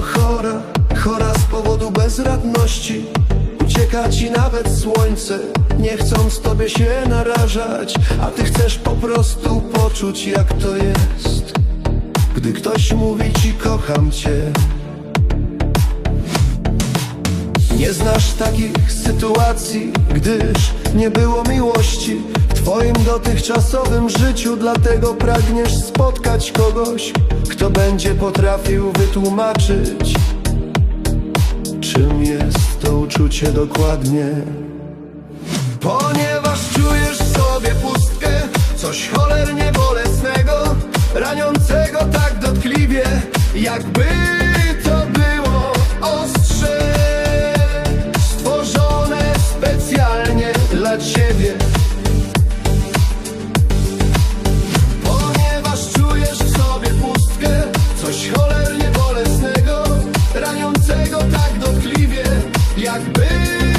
chora, chora z powodu bezradności. Ucieka ci nawet słońce, nie chcąc tobie się narażać. A ty chcesz po prostu poczuć jak to jest Gdy ktoś mówi ci kocham cię. Nie znasz takich sytuacji, gdyż nie było miłości twoim dotychczasowym życiu, dlatego pragniesz spotkać kogoś, kto będzie potrafił wytłumaczyć, czym jest to uczucie dokładnie. Ponieważ czujesz w sobie pustkę, coś cholernie bolesnego, raniącego tak dotkliwie, jakby baby.